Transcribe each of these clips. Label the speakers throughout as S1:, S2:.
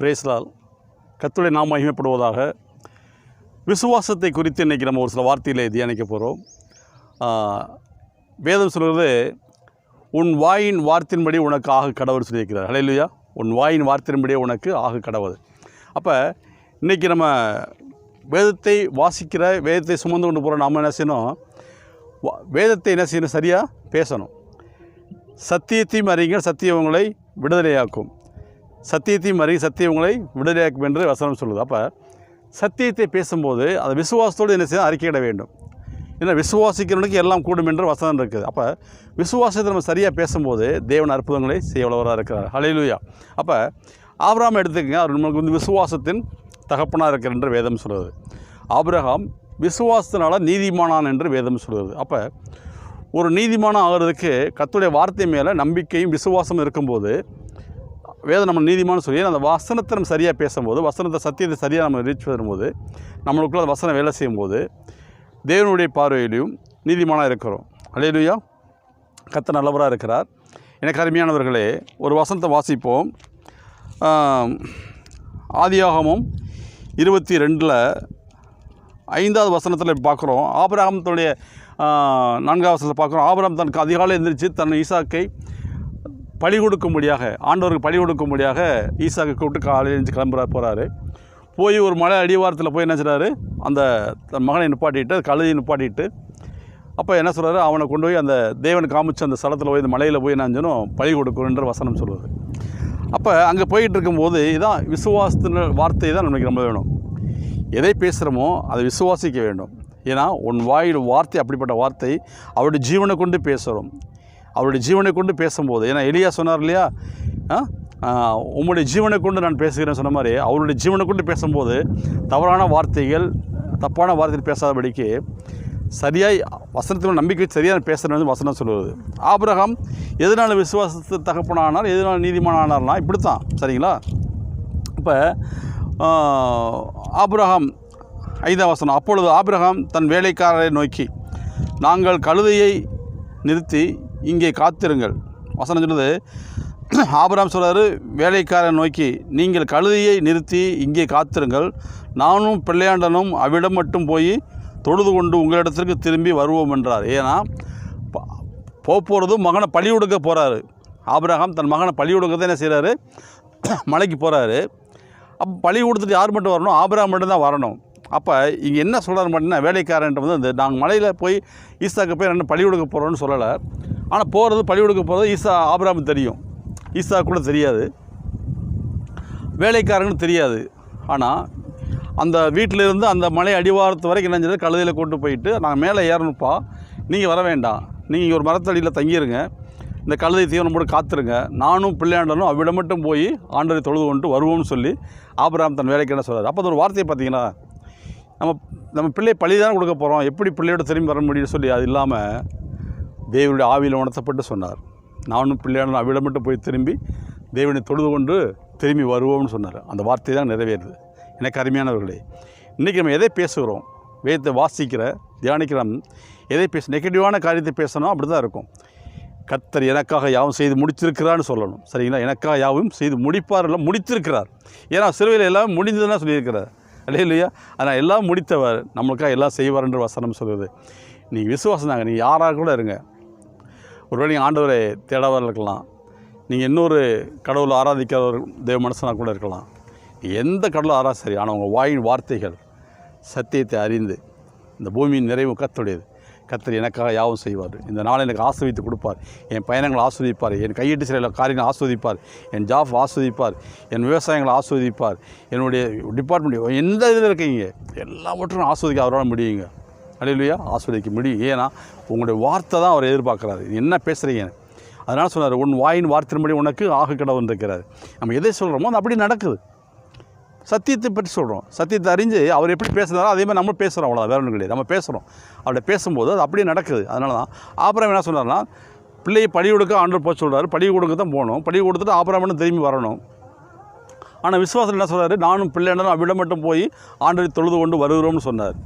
S1: பிரேஸ்லால் கத்துடைய நாம் மகிமைப்படுவதாக விசுவாசத்தை குறித்து இன்றைக்கி நம்ம ஒரு சில வார்த்தைகளை தியானிக்க போகிறோம். வேதம் சொல்கிறது உன் வாயின் வார்த்தையின்படி உனக்கு ஆக கடவுள் சொல்லியிருக்கிறார். ஹalleluya. உன் வாயின் வார்த்தையின்படியே உனக்கு ஆக கடவுள். அப்போ இன்றைக்கி நம்ம வேதத்தை வாசிக்கிற வேதத்தை சுமந்து கொண்டு போகிற நாம் என்ன செய்யணும்? வா- வேதத்தை என்ன செய்யணும்? சரியாக பேசணும். சத்தியத்தையும் அறியுங்கள் சத்தியம் உங்களை விடுதலையாக்கும். சத்தியத்தையும் அறிய சத்தியம் உங்களை விடுதலையாக்கும் என்று வசனம் சொல்லுது. அப்போ சத்தியத்தை பேசும்போது அதை விசுவாசத்தோடு என்ன செய்ய அறிக்கையிட வேண்டும். ஏன்னா விசுவாசிக்கிறவனுக்கு எல்லாம் கூடும் என்று வசனம் இருக்குது. அப்போ விசுவாசத்தை நம்ம சரியாக பேசும்போது தேவன் அற்புதங்களை செய்ய உள்ளவராக இருக்கிறார். ஹalleluya. அப்போ ஆபிரகாம் எடுத்துக்கங்க. அவர் நம்மளுக்கு வந்து விசுவாசத்தின் தகப்பனாக இருக்கிற என்று வேதம் சொல்கிறது ஆபிரகாம் விசுவாசத்தினால் நீதிமானான் என்று வேதம் சொல்கிறது அப்போ ஒரு நீதிமானம் ஆகிறதுக்கு கத்துடைய வார்த்தை மேலே நம்பிக்கையும் விசுவாசமும் இருக்கும்போது வேதம் நம்ம நீதிமானு சொல்லி அந்த வசனத்தை நம்ம சரியாக பேசும்போது வசனத்தை சத்தியத்தை சரியாக நம்ம ரீச் வரும்போது நம்மளுக்குள்ள அந்த வசனம் வேலை செய்யும்போது தேவனுடைய பார்வையிலையும் நீதிமானாக இருக்கிறோம். அலையிலுயா கத்த நல்லவராக இருக்கிறார். எனக்கு அருமையானவர்களே ஒரு வசனத்தை வாசிப்போம். ஆதியாகமும் இருபத்தி ரெண்டில் ஐந்தாவது வசனத்தில் பார்க்குறோம். ஆபிரகாமத்துடைய நான்காவது வசனத்தில் பார்க்குறோம். ஆபராம் தனக்கு அதிகாலை எந்திரிச்சு தன் ஈசாக்கை பழி கொடுக்கும்படியாக ஆண்டவருக்கு பழி கொடுக்கும்படியாக ஈசாக்கு கூப்பிட்டு காலையில் எழுந்து கிளம்புறாரு போகிறாரு போய் ஒரு மலை அடிவாரத்தில் போய் என்ன செய்கிறாரு அந்த தன் மகனை நிப்பாட்டிட்டு கழுதியை நிப்பாட்டிட்டு அப்போ என்ன சொல்கிறாரு அவனை கொண்டு போய் அந்த தேவன் காமிச்ச அந்த ஸ்தலத்தில் போய் அந்த மலையில் போய் என்ன பழி கொடுக்கணுன்ற வசனம் சொல்லுது. அப்போ அங்கே போயிட்டு இருக்கும்போது இதான் விசுவாசத்தின் வார்த்தை தான் நமக்கு நம்ம வேணும். எதை பேசுகிறோமோ அதை விசுவாசிக்க வேண்டும். ஏன்னா உன் வாயில் வார்த்தை அப்படிப்பட்ட வார்த்தை அவருடைய ஜீவனை கொண்டு பேசுகிறோம் அவருடைய ஜீவனை கொண்டு பேசும்போது ஏன்னா எளியா சொன்னார் இல்லையா? உங்களுடைய ஜீவனை கொண்டு நான் பேசுகிறேன் சொன்ன மாதிரி அவருடைய ஜீவனை கொண்டு பேசும்போது தவறான வார்த்தைகள் தப்பான வார்த்தைகள் பேசாதபடிக்கு சரியாய் வசனத்தில் நம்பிக்கை சரியான பேசுகிறது வசனம் சொல்லுவது ஆபிரகாம் எதனால் விசுவாசத்து தகப்பனானார் எதனால் நீதிமானானார்னா இப்படி தான் சரிங்களா? இப்போ ஆபிரகாம் ஐந்தாம் வசனம் அப்பொழுது ஆபிரகாம் தன் வேலைக்காரரை நோக்கி நாங்கள் கழுதையை நிறுத்தி இங்கே காத்திருங்கள். வசனம் சொல்லுது ஆபராம் சொல்கிறாரு வேலைக்காரன் நோக்கி நீங்கள் கழுதியை நிறுத்தி இங்கே காத்திருங்கள். நானும் பிள்ளையாண்டனும் அவ்விடம் மட்டும் போய் தொழுது கொண்டு உங்களிடத்திற்கு திரும்பி வருவோம் என்றார். ஏன்னா போக போகிறதும் மகனை பழி கொடுக்க போகிறாரு ஆபிரகாம் தன் மகனை பழி கொடுக்க என்ன செய்கிறாரு மலைக்கு போகிறாரு அப்போ பழி கொடுத்துட்டு யார் மட்டும் வரணும்? ஆபிரகாம் மட்டும்தான் வரணும். அப்போ இங்கே என்ன சொல்கிறாரு பார்த்தீங்கன்னா வேலைக்காரன்ட்டு வந்து இந்த நாங்கள் மலையில் போய் ஈசாக்கு போய் ரெண்டு பழி கொடுக்க போகிறோன்னு சொல்லலை. ஆனால் போகிறது பழி கொடுக்க போகிறது ஈசா ஆபிரகாம் தெரியும். ஈசா கூட தெரியாது. வேலைக்காரங்கன்னு தெரியாது. ஆனால் அந்த வீட்டில் இருந்து அந்த மலை அடிவாரத்து வரைக்கும் என்ன செஞ்சது கழுதையில் கொண்டு போயிட்டு நாங்கள் மேலே ஏறணுப்பா நீங்கள் வர வேண்டாம். நீங்கள் ஒரு மரத்தடியில் தங்கிடுங்க இந்த கழுதை தீவனம் போட்டு காத்துருங்க. நானும் பிள்ளையாண்டனும் அவ்விடம் மட்டும் போய் ஆண்டரை தொழுது கொண்டு வருவோம்னு சொல்லி ஆபராம் தன் வேலைக்கு என்ன சொல்கிறார் அப்போ ஒரு வார்த்தையை பார்த்தீங்கன்னா நம்ம நம்ம பிள்ளை பழி தானே கொடுக்க போகிறோம் எப்படி பிள்ளையோட திரும்பி வர முடியும்னு சொல்லி அது இல்லாமல் தேவனுடைய ஆவியில் உணர்த்தப்பட்டு சொன்னார். நானும் பிள்ளையான அவ்விடம் மட்டும் போய் திரும்பி தேவனை தொழுது கொண்டு திரும்பி வருவோம்னு சொன்னார். அந்த வார்த்தை தான் நிறைவேறுது. எனக்கு அருமையானவர்களே இன்றைக்கி நம்ம எதை பேசுகிறோம்? வேதத்தை வாசிக்கிற தியானிக்கிறோம் எதை பேச நெகட்டிவான காரியத்தை பேசணும்? அப்படி தான் இருக்கும். கத்தர் எனக்காக யாவும் செய்து முடித்திருக்கிறான்னு சொல்லணும். சரிங்களா? எனக்காக யாவும் செய்து முடிப்பார் இல்லை முடித்திருக்கிறார். ஏன்னா சிறுவையில் எல்லாம் முடிந்ததுன்னா சொல்லியிருக்கிறார். இல்லையா இல்லையா ஆனால் எல்லாம் முடித்தவர் நம்மளுக்காக எல்லாம் செய்வார் என்று வசனம் சொல்லுது நீங்கள் விசுவாசம் தாங்க நீங்கள் யாராக கூட இருங்க. ஒருவேளை நீங்கள் ஆண்டவரை தேடவர் இருக்கலாம். நீங்கள் இன்னொரு கடவுளை ஆராதிக்காத ஒரு தேவ மனுஷனாக கூட இருக்கலாம். எந்த கடவுள் ஆரா சரி ஆனால் உங்கள் வாயின் வார்த்தைகள் சத்தியத்தை அறிந்து இந்த பூமியின் நிறைவு கத்துடையது. கத்தர் எனக்காக யாவும் செய்வார். இந்த நாளை எனக்கு ஆஸ்வதித்து கொடுப்பார். என் பயணங்களை ஆஸ்வதிப்பார் என் கையிட்டு சில காரியங்களை ஆஸ்வதிப்பார் என் ஜாப் ஆஸ்வதிப்பார் என் விவசாயங்களை ஆஸ்வதிப்பார் என்னுடைய டிபார்ட்மெண்ட் எந்த இதில் இருக்கீங்க? எல்லாவற்றும் ஆஸ்வதிக்க அவரால் முடியுங்க. அலையிலையா ஆஸ்வதிக்க முடியும். ஏன்னா உங்களுடைய வார்த்தை தான் அவர் எதிர்பார்க்குறாரு. என்ன பேசுகிறீங்க அதனால் சொன்னார் உன் வாயின் வார்த்தையின்படி உனக்கு ஆக கடவுள் இருக்கிறார். நம்ம எதை சொல்கிறோமோ அது அப்படி நடக்குது. சத்தியத்தை பற்றி சொல்கிறோம் சத்தியத்தை அறிஞ்சு அவர் எப்படி பேசுகிறாரோ அதே மாதிரி நம்ம பேசுகிறோம் அவ்வளோ வேற ஒன்றும் கிடையாது நம்ம பேசுகிறோம் அவர்கிட்ட பேசும்போது அது அப்படியே நடக்குது. அதனால தான் ஆபரம் என்ன சொன்னார்னா பிள்ளையை படி கொடுக்க ஆண்டர் போக சொல்கிறார் படி கொடுக்க தான் போகணும். படி கொடுத்துட்டு ஆபரம்னு திரும்பி வரணும். ஆனால் விசுவாசம் என்ன சொல்றாரு? நானும் பிள்ளைனாலும் அவ்விடம் மட்டும் போய் ஆண்டரை தொழுது கொண்டு வருகிறோம்னு சொன்னார்.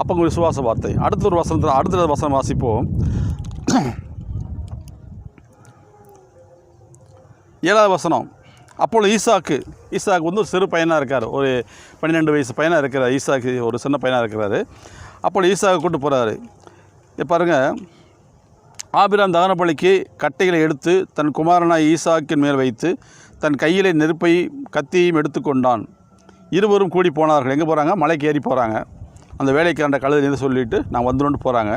S1: அப்போ உங்கள் விசுவாச வார்த்தை. அடுத்த ஒரு வசனத்தில் அடுத்த வசனம் வாசிப்போம். ஏழாவது வசனம். அப்போது ஈசாக்கு ஈசாக்கு வந்து ஒரு சிறு பையனாக இருக்கார். ஒரு பன்னிரெண்டு வயசு பையனாக இருக்கிறார் ஈசாக்கு ஒரு சின்ன பையனாக இருக்கிறாரு. அப்போது ஈசாக்கு கூட்டு போகிறாரு பாருங்கள் ஆபிராம் தகனப்பள்ளிக்கு கட்டைகளை எடுத்து தன் குமாரனாய் ஈசாக்கின் மேல் வைத்து தன் கையிலே நெருப்பை கத்தியையும் எடுத்துக்கொண்டான் இருவரும் கூடி போனார்கள். எங்கே போகிறாங்க மலைக்கு ஏறி போகிறாங்க அந்த வேலைக்காரண்ட கழுதிலேருந்து சொல்லிவிட்டு நான் வந்துடும் போகிறாங்க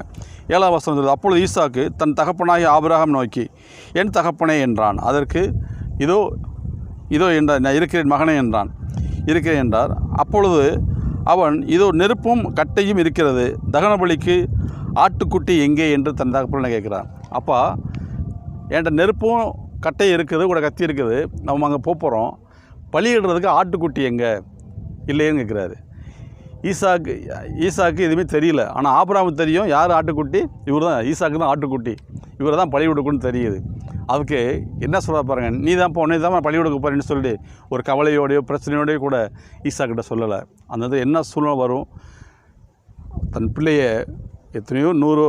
S1: ஏழாம் வசனம் சொல்லுது அப்பொழுது ஈசாக்கு தன் தகப்பனாய் ஆபிரகாம் நோக்கி என் தகப்பனே என்றான். அதற்கு இதோ இதோ என்றார் நான் இருக்கிறேன் மகனே என்றான். இருக்கிறேன் என்றார். அப்பொழுது அவன் இதோ நெருப்பும் கட்டையும் இருக்கிறது. தகன பலிக்கு ஆட்டுக்குட்டி எங்கே? என்று தன் தகப்பனை கேட்குறான். அப்பா என்கிட்ட நெருப்பும் கட்டை இருக்குது கூட கத்தி இருக்குது. நம்ம அங்கே போகிறோம் பலியிடுறதுக்கு ஆட்டுக்குட்டி எங்கே? இல்லைன்னு கேட்குறாரு. ஈசாக்கு ஈசாக்கு எதுவுமே தெரியல. ஆனால் ஆபிரகாமுக்கு தெரியும் யார் ஆட்டுக்குட்டி? இவர் தான் ஈசாக்கு தான் ஆட்டுக்குட்டி. இவர் தான் பழி கொடுக்குன்னு தெரியுது. அவருக்கு என்ன சொல்ல பாருங்க நீ தான் இப்போ உடனே தான் பழி போகிறேன்னு சொல்லி ஒரு கவலையோடையோ பிரச்சனையோடையோ கூட ஈசாக்கிட்ட சொல்லலை. அந்த இது என்ன சூழ்நிலை வரும்? தன் பிள்ளையை எத்தனையோ நூறு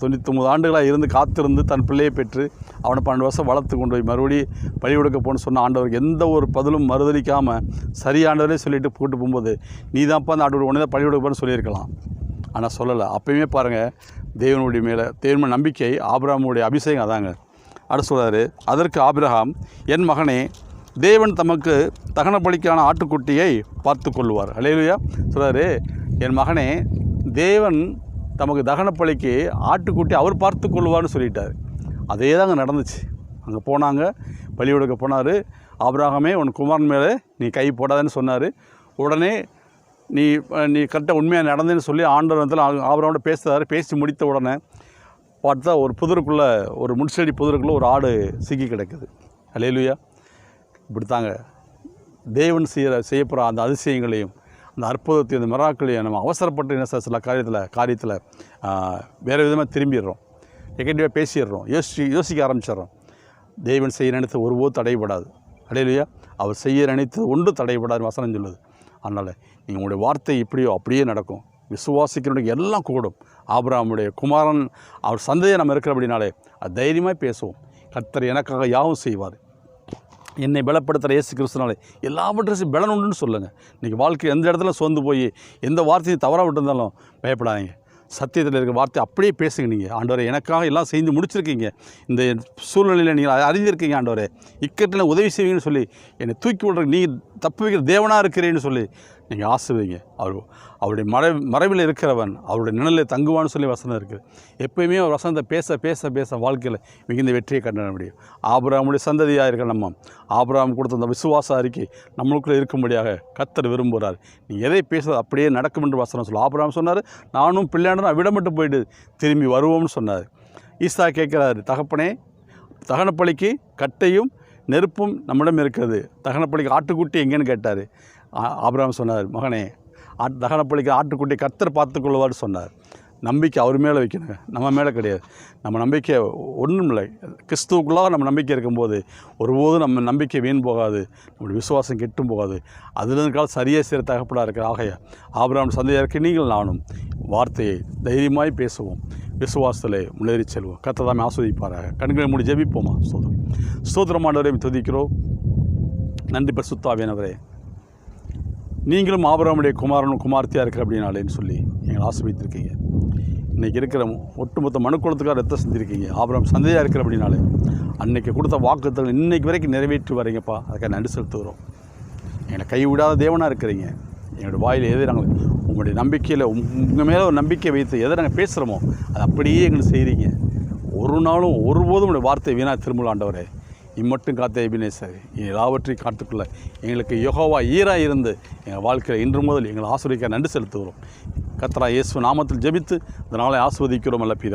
S1: தொண்ணூத்தொம்பது ஆண்டுகளாக இருந்து காத்திருந்து தன் பிள்ளையை பெற்று அவனை பன்னெண்டு வருஷம் வளர்த்து கொண்டு போய் மறுபடி பழி கொடுக்க போன்னு சொன்ன ஆண்டவருக்கு எந்த ஒரு பதிலும் மறுதளிக்காமல் சரியாண்டவரே சொல்லிட்டு கூட்டு போகும்போது நீ தான்ப்பா அந்த ஆண்டவர் உடனே தான் பழி கொடுக்க போன்னு சொல்லியிருக்கலாம். ஆனால் சொல்லலை. அப்பயுமே பாருங்கள் தேவனுடைய மேலே தேவன் நம்பிக்கை ஆபிராமுடைய அபிஷேகம் அதாங்க. அப்படின்னு சொல்கிறாரு அதற்கு ஆபிரகாம் என் மகனே தேவன் தமக்கு தகன பலிக்கான ஆட்டுக்குட்டியை பார்த்து கொள்வார் அலையிலுயா சொல்கிறாரு என் மகனே தேவன் தமக்கு தகன பலிக்கு ஆட்டுக்குட்டி அவர் பார்த்து கொள்வார்னு சொல்லிட்டார். அதே அங்கே நடந்துச்சு. அங்கே போனாங்க பலி கொடுக்க போனார். ஆபிரகாமே உன் குமாரன் மேலே நீ கை போடாதேன்னு சொன்னார். உடனே நீ நீ கரெக்டாக உண்மையாக நடந்தேன்னு சொல்லி ஆண்டவரத்தில் வந்து ஆபரவோட பேசுகிறாரு பேசி முடித்த உடனே பார்த்தா ஒரு புதருக்குள்ளே ஒரு முன்செடி புதருக்குள்ளே ஒரு ஆடு சிக்கி கிடக்குது. அலையலுயா இப்படி தாங்க தேவன் செய்கிற செய்யப்படுற அந்த அதிசயங்களையும் அந்த அற்புதத்தையும் அந்த மிராக்களையும் நம்ம அவசரப்பட்டு என்ன சார் சில காரியத்தில் காரியத்தில் வேறு விதமாக திரும்பிடுறோம். நெகட்டிவாக பேசிடுறோம். யோசி யோசிக்க ஆரம்பிச்சிடுறோம். தேவன் செய்ய நினைத்து ஒருபோது தடைபடாது. அடையிலையா அவர் செய்ய நினைத்து ஒன்று தடைபடாது வசனம் சொல்லுது. அதனால் நீங்கள் உங்களுடைய வார்த்தை இப்படியோ அப்படியே நடக்கும். விசுவாசிக்கிறவனுக்கு எல்லாம் கூடும். ஆபிரகாமுடைய குமாரன் அவர் சந்தையை நம்ம இருக்கிறபடினாலே அது தைரியமாக பேசுவோம். கர்த்தர் எனக்காக யாவும் செய்வார். என்னை பலப்படுத்துகிற இயேசு கிறிஸ்துனாலே எல்லாவற்றையும் பலன் உண்டுன்னு சொல்லுங்கள் இன்றைக்கி வாழ்க்கை எந்த இடத்துல சோர்ந்து போய் எந்த வார்த்தையும் தவறாக விட்டுருந்தாலும் பயப்படாதீங்க. சத்தியத்தில் இருக்கிற வார்த்தை அப்படியே பேசுங்க நீங்கள் ஆண்டவரை எனக்காக எல்லாம் செய்து முடிச்சிருக்கீங்க. இந்த சூழ்நிலையில் நீங்கள் அறிஞ்சிருக்கீங்க ஆண்டவரே. இக்கட்டில் உதவி செய்வீங்கன்னு சொல்லி என்னை தூக்கி விடுற நீங்கள் தப்பு வைக்கிற தேவனாக இருக்கிறேன்னு சொல்லி நீங்கள் ஆசிரியங்க அவர் அவருடைய மறை மறைவில் இருக்கிறவன் அவருடைய நிழலில் தங்குவான்னு சொல்லி வசனம் இருக்குது. எப்பயுமே அவர் வசனத்தை பேச பேச பேச வாழ்க்கையில் மிகுந்த வெற்றியை கண்டன முடியும். ஆபராமுடைய சந்ததியாக இருக்க நம்ம ஆபராம் கொடுத்த அந்த விசுவாச அறிக்கை நம்மளுக்குள்ளே இருக்கும்படியாக கத்தர் விரும்புகிறார். நீ எதை பேசுறது அப்படியே நடக்கும் என்று வசனம் சொல்லு. ஆபராம் சொன்னார் நானும் பிள்ளையாண்டு நான் விடமட்டு போயிட்டு திரும்பி வருவோம்னு சொன்னார். ஈசா கேட்குறாரு தகப்பனே தகனப்பள்ளிக்கு கட்டையும் நெருப்பும் நம்மிடம் இருக்கிறது. தகனப்பள்ளிக்கு ஆட்டுக்குட்டி எங்கேன்னு கேட்டார். ஆபிரகாம் சொன்னார் மகனே ஆட் தகனப்பள்ளிக்கு ஆட்டுக்குட்டி கத்தர் பார்த்துக்கொள்வார் சொன்னார். நம்பிக்கை அவர் மேலே வைக்கணுங்க. நம்ம மேலே கிடையாது. நம்ம நம்பிக்கை ஒன்றும் இல்லை கிறிஸ்துவுக்குள்ளாக நம்ம நம்பிக்கை இருக்கும்போது ஒருபோதும் நம்ம நம்பிக்கை வீண் போகாது. நம்மளுடைய விசுவாசம் கெட்டும் போகாது. அதிலிருந்து கால சரியாக சிற தகப்படாக இருக்கிற ஆகைய ஆபிரகாம் சந்தையாக இருக்க நீங்கள் நானும் வார்த்தையை தைரியமாய் பேசுவோம். விசுவாசத்தில் முன்னேறி செல்வோம். கத்ததாமே ஆஸ்வதிப்பாராக. கண்களை மூடி ஜெபிப்போமா? சோதம் சோதரமானவரையும் துதிக்கிறோம். நன்றி பரிசுத்தாவியானவரே நீங்களும் ஆபரமுடைய குமாரனும் குமார்த்தியாக இருக்கிற அப்படின்னாலேன்னு சொல்லி எங்களை ஆசிரியத்திருக்கீங்க இன்றைக்கி இருக்கிற ஒட்டுமொத்த மனுக்குளத்துக்காக ரத்தம் செஞ்சுருக்கீங்க ஆபரம் சந்தையாக இருக்கிற அப்படின்னாலே அன்றைக்கி கொடுத்த வாக்குத்தல் இன்னைக்கு வரைக்கும் நிறைவேற்றி வரீங்கப்பா அதுக்காக நன்றி செலுத்துகிறோம். எங்களை கைவிடாத தேவனாக இருக்கிறீங்க. எங்களோட வாயில் எது நாங்கள் உங்களுடைய நம்பிக்கையில் உங்கள் மேலே ஒரு நம்பிக்கை வைத்து எதை நாங்கள் பேசுகிறோமோ அது அப்படியே எங்களுக்கு செய்கிறீங்க ஒரு நாளும் ஒருபோதும் உங்களுடைய வார்த்தை வீணாக திரும்பலாண்டவரே இம்மட்டும் காத்த எபினேசர். எல்லாவற்றையும் காத்துக்குள்ள. எங்களுக்கு யோகோவா ஈராக இருந்து எங்கள் வாழ்க்கையில் இன்று முதல் எங்களை ஆசிரியக்க நன்றி செலுத்துகிறோம். கத்ரா இயேசு நாமத்தில் ஜெபித்து இந்த நாளை ஆஸ்வதிக்கிறோம் அல்ல பிதா.